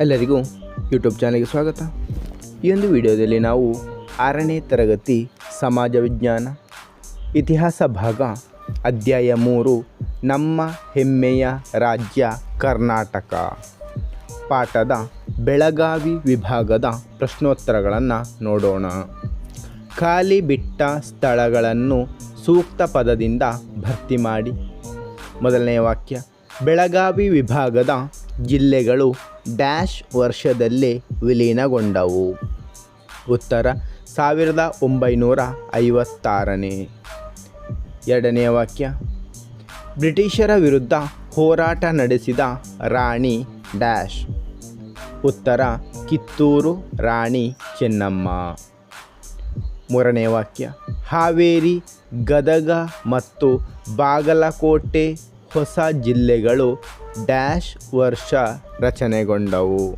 ಎಲ್ಲರಿಗೂ ಯೂಟ್ಯೂಬ್ ಚಾನಲ್ಗೆ ಸ್ವಾಗತ. ಈ ಒಂದು ವಿಡಿಯೋದಲ್ಲಿ ನಾವು ಆರನೇ ತರಗತಿ ಸಮಾಜ ವಿಜ್ಞಾನ ಇತಿಹಾಸ ಭಾಗ ಅಧ್ಯಾಯ ಮೂರು, ನಮ್ಮ ಹೆಮ್ಮೆಯ ರಾಜ್ಯ ಕರ್ನಾಟಕ. ಪಾಠದ ಬೆಳಗಾವಿ ವಿಭಾಗದ ಪ್ರಶ್ನೋತ್ತರಗಳನ್ನು ನೋಡೋಣ. ಖಾಲಿ ಬಿಟ್ಟ ಸ್ಥಳಗಳನ್ನು ಸೂಕ್ತ ಪದದಿಂದ ಭರ್ತಿ ಮಾಡಿ. ಮೊದಲನೆಯ ವಾಕ್ಯ, ಬೆಳಗಾವಿ ವಿಭಾಗದ ಜಿಲ್ಲೆಗಳು ಡ್ಯಾಶ್ ವರ್ಷದಲ್ಲೇ ವಿಲೀನಗೊಂಡವು. ಉತ್ತರ, ಸಾವಿರದ ಒಂಬೈನೂರ ಐವತ್ತಾರನೇ. ಎರಡನೆಯ ವಾಕ್ಯ. ಬ್ರಿಟಿಷರ ವಿರುದ್ಧ ಹೋರಾಟ ನಡೆಸಿದ ರಾಣಿ ಡ್ಯಾಶ್. ಉತ್ತರ, ಕಿತ್ತೂರು ರಾಣಿ ಚೆನ್ನಮ್ಮ. ಮೂರನೇ ವಾಕ್ಯ. ಹಾವೇರಿ, ಗದಗ ಮತ್ತು ಬಾಗಲಕೋಟೆ ಹೊಸ ಜಿಲ್ಲೆಗಳು ಡ್ಯಾಶ್ ವರ್ಷ ರಚನೆಗೊಂಡವು.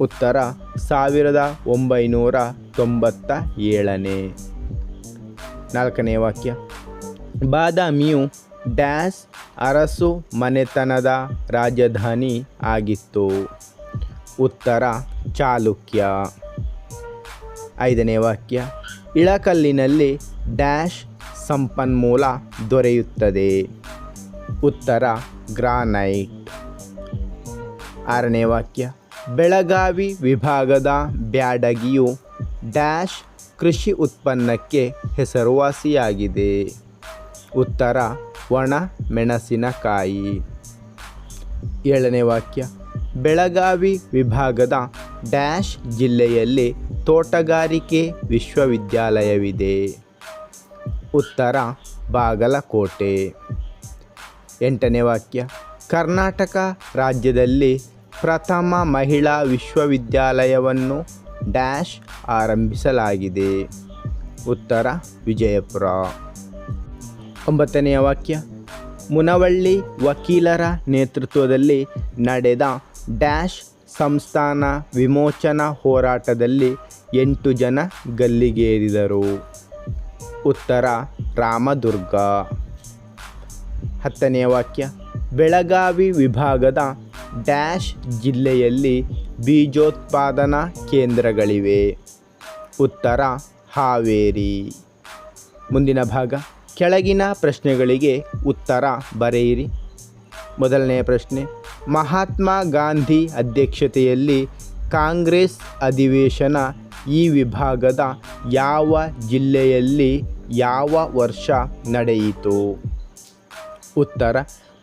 ಉತ್ತರ, ಸಾವಿರದ ಒಂಬೈನೂರ ತೊಂಬತ್ತ ಏಳನೇ ನಾಲ್ಕನೇ ವಾಕ್ಯ. ಬಾದಾಮಿಯು ಡ್ಯಾಶ್ ಅರಸು ಮನೆತನದ ರಾಜಧಾನಿ ಆಗಿತ್ತು. ಉತ್ತರ, ಚಾಲುಕ್ಯ. ಐದನೇ ವಾಕ್ಯ. ಇಳಕಲ್ಲಿನಲ್ಲಿ ಡ್ಯಾಶ್ ಸಂಪನ್ಮೂಲ ದೊರೆಯುತ್ತದೆ. ಉತ್ತರ, ಗ್ರಾನೈಟ್. ಆರನೇ ವಾಕ್ಯ. ಬೆಳಗಾವಿ ವಿಭಾಗದ ಬ್ಯಾಡಗಿಯು ಡ್ಯಾಶ್ ಕೃಷಿ ಉತ್ಪನ್ನಕ್ಕೆ ಹೆಸರುವಾಸಿಯಾಗಿದೆ. ಉತ್ತರ, ಒಣ ಮೆಣಸಿನಕಾಯಿ. ಏಳನೇ ವಾಕ್ಯ. ಬೆಳಗಾವಿ ವಿಭಾಗದ ಡ್ಯಾಶ್ ಜಿಲ್ಲೆಯಲ್ಲಿ ತೋಟಗಾರಿಕೆ ವಿಶ್ವವಿದ್ಯಾಲಯವಿದೆ. ಉತ್ತರ, ಬಾಗಲಕೋಟೆ. ಎಂಟನೇ ವಾಕ್ಯ. ಕರ್ನಾಟಕ ರಾಜ್ಯದಲ್ಲಿ ಪ್ರಥಮ ಮಹಿಳಾ ವಿಶ್ವವಿದ್ಯಾಲಯವನ್ನು ಡ್ಯಾಶ್ ಆರಂಭಿಸಲಾಗಿದೆ. ಉತ್ತರ ವಿಜಯಪುರ. ಒಂಬತ್ತನೆಯ ವಾಕ್ಯ. ಮುನವಳ್ಳಿ ವಕೀಲರ ನೇತೃತ್ವದಲ್ಲಿ ನಡೆದ ಡ್ಯಾಶ್ ಸಂಸ್ಥಾನ ವಿಮೋಚನಾ ಹೋರಾಟದಲ್ಲಿ ಎಂಟು ಜನ ಗಲ್ಲಿಗೇರಿದರು. ಉತ್ತರ ರಾಮದುರ್ಗ. ಹತ್ತನೆಯ ವಾಕ್ಯ. ಬೆಳಗಾವಿ ವಿಭಾಗದ ಡ್ಯಾಶ್ ಜಿಲ್ಲೆಯಲ್ಲಿ ಬೀಜೋತ್ಪಾದನಾ ಕೇಂದ್ರಗಳಿವೆ. ಉತ್ತರ ಹಾವೇರಿ. ಮುಂದಿನ ಭಾಗ, ಕೆಳಗಿನ ಪ್ರಶ್ನೆಗಳಿಗೆ ಉತ್ತರ ಬರೆಯಿರಿ. ಮೊದಲನೆಯ ಪ್ರಶ್ನೆ, ಮಹಾತ್ಮ ಗಾಂಧಿ ಅಧ್ಯಕ್ಷತೆಯಲ್ಲಿ ಕಾಂಗ್ರೆಸ್ ಅಧಿವೇಶನ ಈ ವಿಭಾಗದ ಯಾವ ಜಿಲ್ಲೆಯಲ್ಲಿ ಯಾವ ವರ್ಷ ನಡೆಯಿತು? ಉತ್ತರ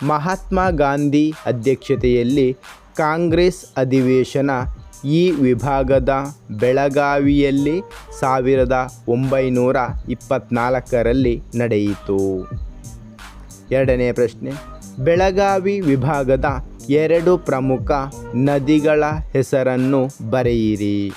ಮಹಾತ್ಮ ಗಾಂಧಿ ಅಧ್ಯಕ್ಷತೆಯಲ್ಲಿ ಕಾಂಗ್ರೆಸ್ ಅಧಿವೇಶನ ಈ ವಿಭಾಗದ ಬೆಳಗಾವಿಯಲ್ಲಿ ಸಾವಿರದ ಒಂಬೈನೂರ ಇಪ್ಪತ್ತ್ನಾಲ್ಕರಲ್ಲಿ ನಡೆಯಿತು. ಎರಡನೇ ಪ್ರಶ್ನೆ. ಬೆಳಗಾವಿ ವಿಭಾಗದ ಎರಡು ಪ್ರಮುಖ ನದಿಗಳ ಹೆಸರನ್ನು ಬರೆಯಿರಿ.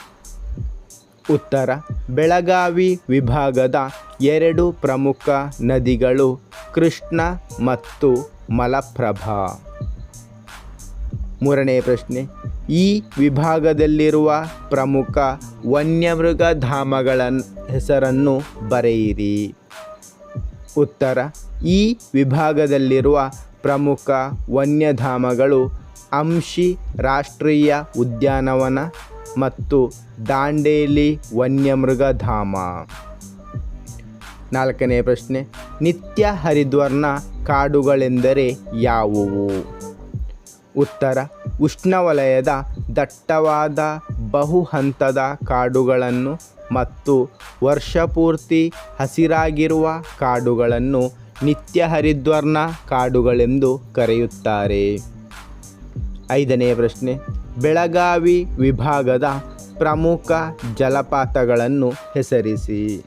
ಉತ್ತರ. ಬೆಳಗಾವಿ ವಿಭಾಗದ ಎರಡು ಪ್ರಮುಖ ನದಿಗಳು ಕೃಷ್ಣ ಮತ್ತು ಮಲಪ್ರಭಾ. ಮೂರನೇ ಪ್ರಶ್ನೆ. ಈ ವಿಭಾಗದಲ್ಲಿರುವ ಪ್ರಮುಖ ವನ್ಯಮೃಗಧಾಮಗಳ ಹೆಸರನ್ನು ಬರೆಯಿರಿ. ಉತ್ತರ. ಈ ವಿಭಾಗದಲ್ಲಿರುವ ಪ್ರಮುಖ ವನ್ಯಧಾಮಗಳು ಅಂಶಿ ರಾಷ್ಟ್ರೀಯ ಉದ್ಯಾನವನ ಮತ್ತು ದಾಂಡೇಲಿ ವನ್ಯಮೃಗಧಾಮ ನಾಲ್ಕನೇ ಪ್ರಶ್ನೆ. ನಿತ್ಯ ಹರಿದ್ವರ್ಣ ಕಾಡುಗಳೆಂದರೆ ಯಾವುವು? ಉತ್ತರ, ಉಷ್ಣವಲಯದ ದಟ್ಟವಾದ ಬಹುಹಂತದ ಕಾಡುಗಳನ್ನು ಮತ್ತು ವರ್ಷಪೂರ್ತಿ ಹಸಿರಾಗಿರುವ ಕಾಡುಗಳನ್ನು ನಿತ್ಯ ಹರಿದ್ವರ್ಣ ಕಾಡುಗಳೆಂದು ಕರೆಯುತ್ತಾರೆ. ಐದನೆಯ ಪ್ರಶ್ನೆ, ಬೆಳಗಾವಿ ವಿಭಾಗದ ಪ್ರಮುಖ ಜಲಪಾತಗಳನ್ನು ಹೆಸರಿಸಿ.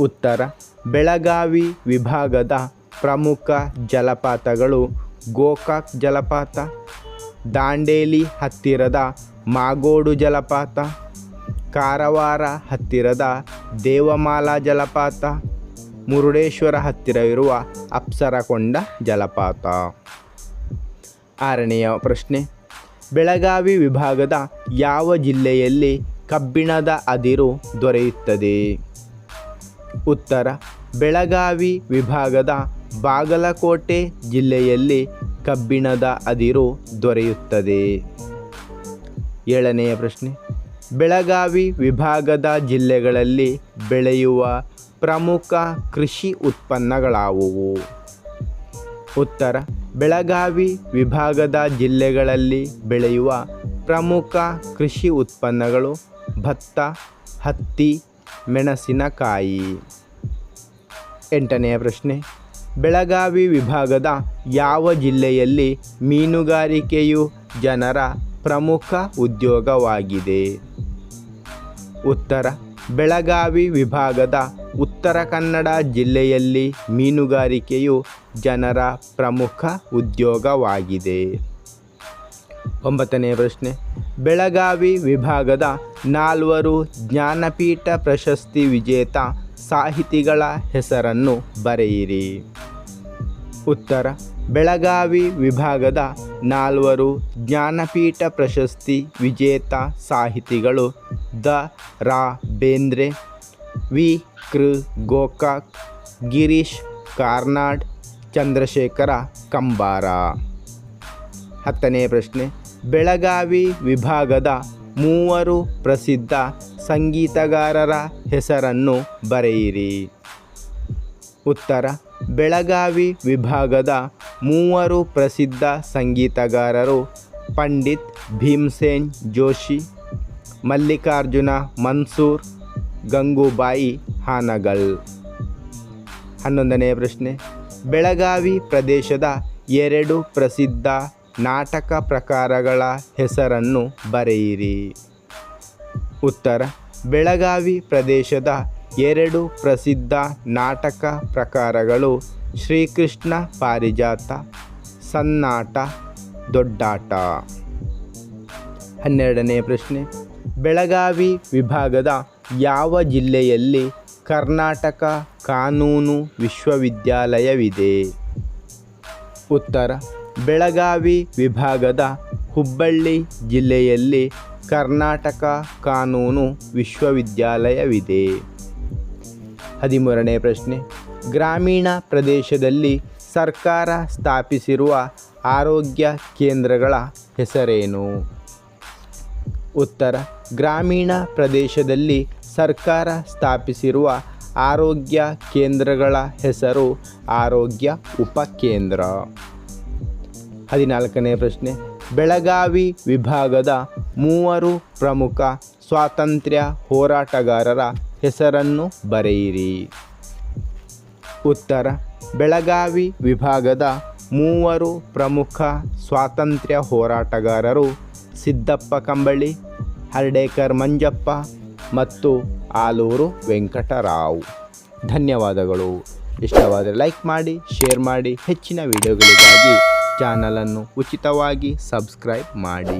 ಉತ್ತರ ಬೆಳಗಾವಿ ವಿಭಾಗದ ಪ್ರಮುಖ ಜಲಪಾತಗಳು ಗೋಕಾಕ್ ಜಲಪಾತ, ದಾಂಡೇಲಿ ಹತ್ತಿರದ ಮಾಗೋಡು ಜಲಪಾತ, ಕಾರವಾರ ಹತ್ತಿರದ ದೇವಮಾಲಾ ಜಲಪಾತ, ಮುರುಡೇಶ್ವರ ಹತ್ತಿರವಿರುವ ಅಪ್ಸರಕೊಂಡ ಜಲಪಾತ. ಆರನೆಯ ಪ್ರಶ್ನೆ, ಬೆಳಗಾವಿ ವಿಭಾಗದ ಯಾವ ಜಿಲ್ಲೆಯಲ್ಲಿ ಕಬ್ಬಿಣದ ಅದಿರು ದೊರೆಯುತ್ತದೆ? ಉತ್ತರ, ಬೆಳಗಾವಿ ವಿಭಾಗದ ಬಾಗಲಕೋಟೆ ಜಿಲ್ಲೆಯಲ್ಲಿ ಕಬ್ಬಿಣದ ಅದಿರು ದೊರೆಯುತ್ತದೆ. ಏಳನೆಯ ಪ್ರಶ್ನೆ, ಬೆಳಗಾವಿ ವಿಭಾಗದ ಜಿಲ್ಲೆಗಳಲ್ಲಿ ಬೆಳೆಯುವ ಪ್ರಮುಖ ಕೃಷಿ ಉತ್ಪನ್ನಗಳಾವುವು? ಉತ್ತರ, ಬೆಳಗಾವಿ ವಿಭಾಗದ ಜಿಲ್ಲೆಗಳಲ್ಲಿ ಬೆಳೆಯುವ ಪ್ರಮುಖ ಕೃಷಿ ಉತ್ಪನ್ನಗಳು ಭತ್ತ, ಹತ್ತಿ ಮೆಣಸಿನಕಾಯಿ. ಎಂಟನೆಯ ಪ್ರಶ್ನೆ, ಬೆಳಗಾವಿ ವಿಭಾಗದ ಯಾವ ಜಿಲ್ಲೆಯಲ್ಲಿ ಮೀನುಗಾರಿಕೆಯು ಜನರ ಪ್ರಮುಖ ಉದ್ಯೋಗವಾಗಿದೆ? ಉತ್ತರ, ಬೆಳಗಾವಿ ವಿಭಾಗದ ಉತ್ತರ ಕನ್ನಡ ಜಿಲ್ಲೆಯಲ್ಲಿ ಮೀನುಗಾರಿಕೆಯು ಜನರ ಪ್ರಮುಖ ಉದ್ಯೋಗವಾಗಿದೆ. ಒಂಬತ್ತನೇ ಪ್ರಶ್ನೆ ಬೆಳಗಾವಿ ವಿಭಾಗದ ನಾಲ್ವರು ಜ್ಞಾನಪೀಠ ಪ್ರಶಸ್ತಿ ವಿಜೇತ ಸಾಹಿತಿಗಳ ಹೆಸರನ್ನು ಬರೆಯಿರಿ. ಉತ್ತರ, ಬೆಳಗಾವಿ ವಿಭಾಗದ ನಾಲ್ವರು ಜ್ಞಾನಪೀಠ ಪ್ರಶಸ್ತಿ ವಿಜೇತ ಸಾಹಿತಿಗಳು ದ. ರಾ ಬೇಂದ್ರೆ ವಿ. ಕೃ ಗೋಕಾಕ್ ಗಿರೀಶ್ ಕಾರ್ನಾಡ್, ಚಂದ್ರಶೇಖರ ಕಂಬಾರ. ಹತ್ತನೇ ಪ್ರಶ್ನೆ. ಬೆಳಗಾವಿ ವಿಭಾಗದ ಮೂವರು ಪ್ರಸಿದ್ಧ ಸಂಗೀತಗಾರರ ಹೆಸರನ್ನು ಬರೆಯಿರಿ. ಉತ್ತರ. ಬೆಳಗಾವಿ ವಿಭಾಗದ ಮೂವರು ಪ್ರಸಿದ್ಧ ಸಂಗೀತಗಾರರು ಪಂಡಿತ್ ಭೀಮಸೇನ್ ಜೋಶಿ, ಮಲ್ಲಿಕಾರ್ಜುನ ಮನ್ಸೂರ್, ಗಂಗೂಬಾಯಿ ಹಾನಗಲ್. ಹನ್ನೊಂದನೆಯ ಪ್ರಶ್ನೆ. ಬೆಳಗಾವಿ ಪ್ರದೇಶದ ಎರಡು ಪ್ರಸಿದ್ಧ ನಾಟಕ ಪ್ರಕಾರಗಳ ಹೆಸರನ್ನು ಬರೆಯಿರಿ. ಉತ್ತರ, ಬೆಳಗಾವಿ ಪ್ರದೇಶದ ಎರಡು ಪ್ರಸಿದ್ಧ ನಾಟಕ ಪ್ರಕಾರಗಳು ಶ್ರೀಕೃಷ್ಣ ಪಾರಿಜಾತ, ಸನ್ನಾಟ, ದೊಡ್ಡಾಟ. ಹನ್ನೆರಡನೇ ಪ್ರಶ್ನೆ, ಬೆಳಗಾವಿ ವಿಭಾಗದ ಯಾವ ಜಿಲ್ಲೆಯಲ್ಲಿ ಕರ್ನಾಟಕ ಕಾನೂನು ವಿಶ್ವವಿದ್ಯಾಲಯವಿದೆ? ಉತ್ತರ ಬೆಳಗಾವಿ ವಿಭಾಗದ ಹುಬ್ಬಳ್ಳಿ ಜಿಲ್ಲೆಯಲ್ಲಿ ಕರ್ನಾಟಕ ಕಾನೂನು ವಿಶ್ವವಿದ್ಯಾಲಯವಿದೆ. ಹದಿಮೂರನೇ ಪ್ರಶ್ನೆ. ಗ್ರಾಮೀಣ ಪ್ರದೇಶದಲ್ಲಿ ಸರ್ಕಾರ ಸ್ಥಾಪಿಸಿರುವ ಆರೋಗ್ಯ ಕೇಂದ್ರಗಳ ಹೆಸರೇನು? ಉತ್ತರ. ಗ್ರಾಮೀಣ ಪ್ರದೇಶದಲ್ಲಿ ಸರ್ಕಾರ ಸ್ಥಾಪಿಸಿರುವ ಆರೋಗ್ಯ ಕೇಂದ್ರಗಳ ಹೆಸರು ಆರೋಗ್ಯ ಉಪಕೇಂದ್ರ ಹದಿನಾಲ್ಕನೇ ಪ್ರಶ್ನೆ. ಬೆಳಗಾವಿ ವಿಭಾಗದ ಮೂವರು ಪ್ರಮುಖ ಸ್ವಾತಂತ್ರ್ಯ ಹೋರಾಟಗಾರರ ಹೆಸರನ್ನು ಬರೆಯಿರಿ. ಉತ್ತರ. ಬೆಳಗಾವಿ ವಿಭಾಗದ ಮೂವರು ಪ್ರಮುಖ ಸ್ವಾತಂತ್ರ್ಯ ಹೋರಾಟಗಾರರು ಸಿದ್ದಪ್ಪ ಕಂಬಳಿ, ಹರ್ಡೇಕರ್ ಮಂಜಪ್ಪ ಮತ್ತು ಆಲೂರು ವೆಂಕಟರಾವ್. ಧನ್ಯವಾದಗಳು. ಇಷ್ಟವಾದರೆ ಲೈಕ್ ಮಾಡಿ, ಶೇರ್ ಮಾಡಿ. ಹೆಚ್ಚಿನ ವಿಡಿಯೋಗಳಿಗಾಗಿ ಚಾನಲನ್ನು ಉಚಿತವಾಗಿ ಸಬ್ಸ್ಕ್ರೈಬ್ ಮಾಡಿ.